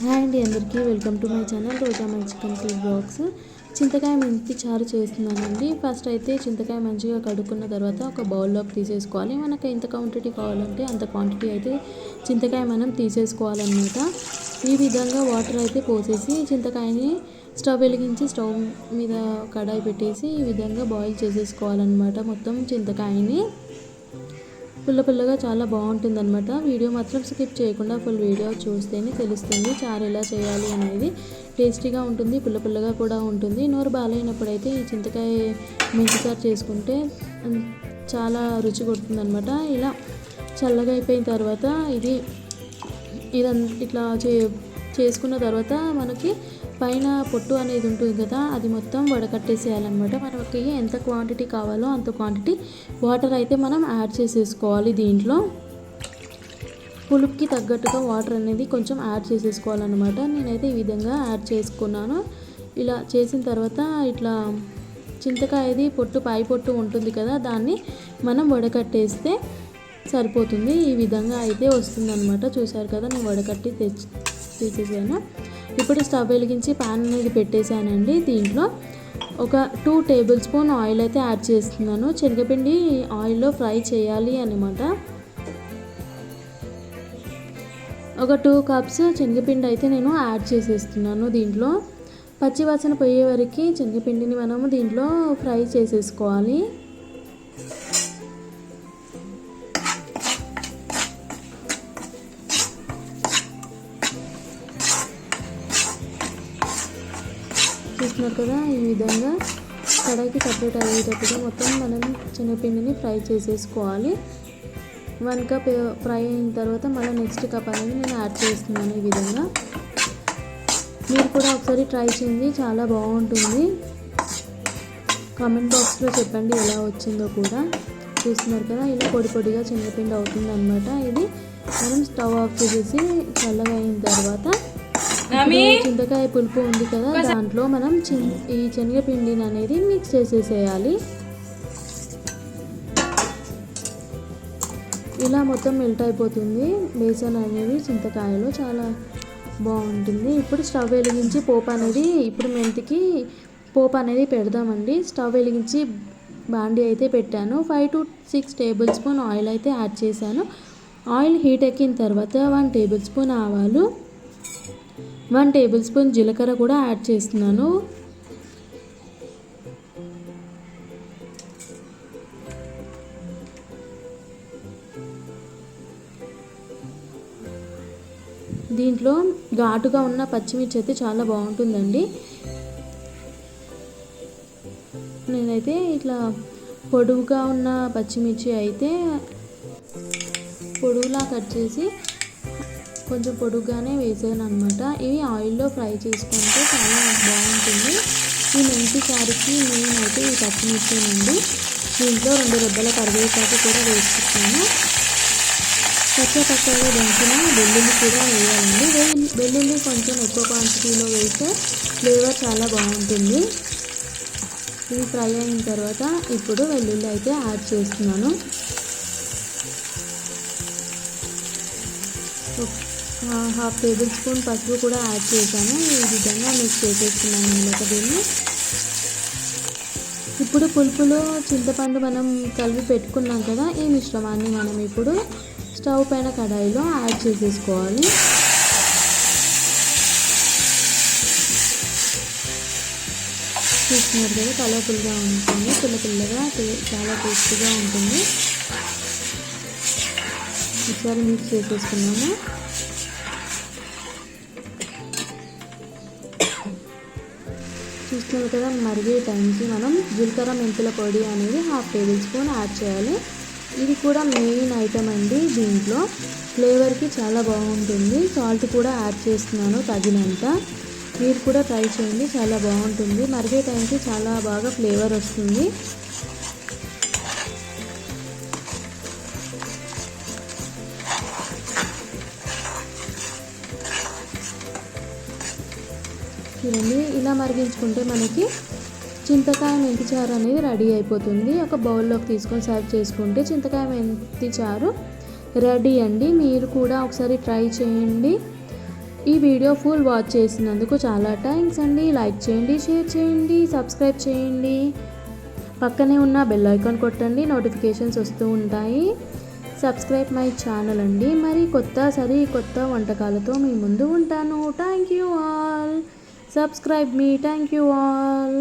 Hi అండి అందరికీ welcome to my channel Roja my chicken food blogs చింతకాయ మెంతి చారు చేస్తున్నానండి. ఫస్ట్ అయితే చింతకాయ మంచిగా కడుక్కున్న తర్వాత ఒక బౌల్లోకి తీసేసుకోవాలి. మనకు ఎంత క్వాంటిటీ కావాలంటే అంత క్వాంటిటీ అయితే చింతకాయ మనం తీసేసుకోవాలన్నమాట. ఈ విధంగా వాటర్ అయితే పోసేసి చింతకాయని స్టవ్ వెలిగించి స్టవ్ మీద కడాయి పెట్టేసి ఈ విధంగా బాయిల్ చేసేసుకోవాలన్నమాట మొత్తం చింతకాయని. పుల్ల పుల్లగా చాలా బాగుంటుంది అనమాట వీడియో మాత్రం స్కిప్ చేయకుండా ఫుల్ వీడియో చూస్తేనే తెలుస్తుంది చారు ఎలా చేయాలి అనేది. టేస్టీగా ఉంటుంది పుల్ల పుల్లగా కూడా ఉంటుంది. నోరు బాగాలేనప్పుడైతే ఈ చింతకాయ మెంతి చారు చేసుకుంటే చాలా రుచి కొడుతుంది అనమాట ఇలా చల్లగా అయిపోయిన తర్వాత ఇది ఇదంతా ఇట్లా చే చేసుకున్న తర్వాత మనకి పైన పొట్టు అనేది ఉంటుంది కదా అది మొత్తం వడకట్టేసేయాలన్నమాట. మనకి ఎంత క్వాంటిటీ కావాలో అంత క్వాంటిటీ వాటర్ అయితే మనం యాడ్ చేసేసుకోవాలి దీంట్లో. పులుపుకి తగ్గట్టుగా వాటర్ అనేది కొంచెం యాడ్ చేసేసుకోవాలన్నమాట. నేనైతే ఈ విధంగా యాడ్ చేసుకున్నాను. ఇలా చేసిన తర్వాత ఇట్లా చింతకాయది పొట్టు పై పొట్టు ఉంటుంది కదా దాన్ని మనం వడకట్టేస్తే సరిపోతుంది. ఈ విధంగా అయితే వస్తుందన్నమాట. చూసారు కదా నేను వడకట్టి తెచ్చి తీసేసాను. ఇప్పుడు స్టవ్ వెలిగించి పాన్ అనేది పెట్టేశానండి. దీంట్లో ఒక టూ టేబుల్ స్పూన్ ఆయిల్ అయితే యాడ్ చేస్తున్నాను. శనగపిండి ఆయిల్లో ఫ్రై చేయాలి అనమాట ఒక టూ కప్స్ శనగపిండి అయితే నేను యాడ్ చేసేస్తున్నాను దీంట్లో. పచ్చివాసన పోయే వరకు శనగపిండిని మనము దీంట్లో ఫ్రై చేసేసుకోవాలి. చూస్తున్నారు కదా ఈ విధంగా. కడాయికి సపరేట్ అయ్యేటట్టుగా మొత్తం మనం శనగపిండిని ఫ్రై చేసేసుకోవాలి. వన్ కప్ ఫ్రై అయిన తర్వాత మళ్ళీ నెక్స్ట్ కప్ అనేది నేను యాడ్ చేస్తున్నాను ఈ విధంగా. మీరు కూడా ఒకసారి ట్రై చేయండి చాలా బాగుంటుంది. కామెంట్ బాక్స్లో చెప్పండి ఎలా వచ్చిందో కూడా. చూస్తున్నారు కదా ఇలా పొడి పొడిగా చిన్నపిండి అవుతుంది అనమాట ఇది. మనం స్టవ్ ఆఫ్ చేసేసి చల్లగా అయిన తర్వాత చింతకాయ పులుపు ఉంది కదా దాంట్లో మనం ఈ శనగపిండిని అనేది మిక్స్ చేసేసేయాలి. ఇలా మొత్తం మెల్ట్ అయిపోతుంది. బేసన్ అనేది చింతకాయలో చాలా బాగుంటుంది. ఇప్పుడు స్టవ్ వెలిగించి పోపు అనేది ఇప్పుడు మెంతికి పోపు అనేది పెడదామండి. స్టవ్ వెలిగించి బాండి అయితే పెట్టాను. Five to six tablespoon oil అయితే యాడ్ చేశాను. ఆయిల్ హీట్ ఎక్కిన తర్వాత వన్ టేబుల్ స్పూన్ ఆవాలు వన్ టేబుల్ స్పూన్ జీలకర్ర కూడా యాడ్ చేస్తున్నాను. దీంట్లో ఘాటుగా ఉన్న పచ్చిమిర్చి అయితే చాలా బాగుంటుందండి. నేనైతే ఇట్లా పొడువుగా ఉన్న పచ్చిమిర్చి అయితే పొడవులా కట్ చేసి కొంచెం పొడుగ్గానే వేసాను అనమాట ఇవి ఆయిల్లో ఫ్రై చేసుకుంటే చాలా బాగుంటుంది. ఈ మెంతి చారుకి నేనైతే అయితే ఈ పచ్చిమిర్చి నుండి దీంట్లో రెండు రెబ్బల కరివేపాకు కూడా వేసుకున్నాను. పచ్చ పచ్చగా దంచిన వెల్లుల్లి కూడా వేయాలండి. వెల్లుల్లి వెల్లుల్లి కొంచెం ఎక్కువ క్వాంటిటీలో వేస్తే ఫ్లేవర్ చాలా బాగుంటుంది. ఇవి ఫ్రై అయిన తర్వాత ఇప్పుడు వెల్లుల్లి అయితే యాడ్ చేస్తున్నాను. హాఫ్ టేబుల్ స్పూన్ పసుపు కూడా యాడ్ చేశాను. ఈ విధంగా మిక్స్ చేసేస్తున్నాను అనమాట దీన్ని. ఇప్పుడు పులుపులో చింతపండు మనం కలిపి పెట్టుకున్నాం కదా ఈ మిశ్రమాన్ని మనం ఇప్పుడు స్టవ్ పైన కడాయిలో యాడ్ చేసేసుకోవాలి. చూస్తున్నారు కదా కలర్ఫుల్గా ఉంటుంది పిల్లపిల్లగా చాలా టేస్టీగా ఉంటుంది. ఒకసారి మిక్స్ చేసేసుకున్నాము. చూస్తున్నారు కదా మరిగే టైంకి మనం జీలకర్ర మెంతుల పొడి అనేది హాఫ్ టేబుల్ స్పూన్ యాడ్ చేయాలి. ఇది కూడా మెయిన్ ఐటమ్ అండి దీంట్లో. ఫ్లేవర్కి చాలా బాగుంటుంది. సాల్ట్ కూడా యాడ్ చేస్తున్నాను తగినంత. మీరు కూడా ట్రై చేయండి చాలా బాగుంటుంది. మరిగే టైంకి చాలా బాగా ఫ్లేవర్ వస్తుంది. చూడండి. ఇలా మరిగించుకుంటే మనకి చింతకాయ మెంతి చారు అనేది రెడీ అయిపోతుంది. ఒక బౌల్లోకి తీసుకొని సర్వ్ చేసుకుంటే చింతకాయ మెంతి చారు రెడీ అండి. మీరు కూడా ఒకసారి ట్రై చేయండి. ఈ వీడియో ఫుల్ వాచ్ చేసినందుకు చాలా థ్యాంక్స్ అండి. లైక్ చేయండి షేర్ చేయండి సబ్స్క్రైబ్ చేయండి. పక్కనే ఉన్న బెల్ ఐకాన్ కొట్టండి. నోటిఫికేషన్స్ వస్తూ ఉంటాయి. సబ్స్క్రైబ్ మై ఛానల్ అండి. మరి కొత్త సరి కొత్త వంటకాలతో మీ ముందు ఉంటాను. Thank you all. సబ్స్క్రైబ్ మీ థ్యాంక్ యూ ఆల్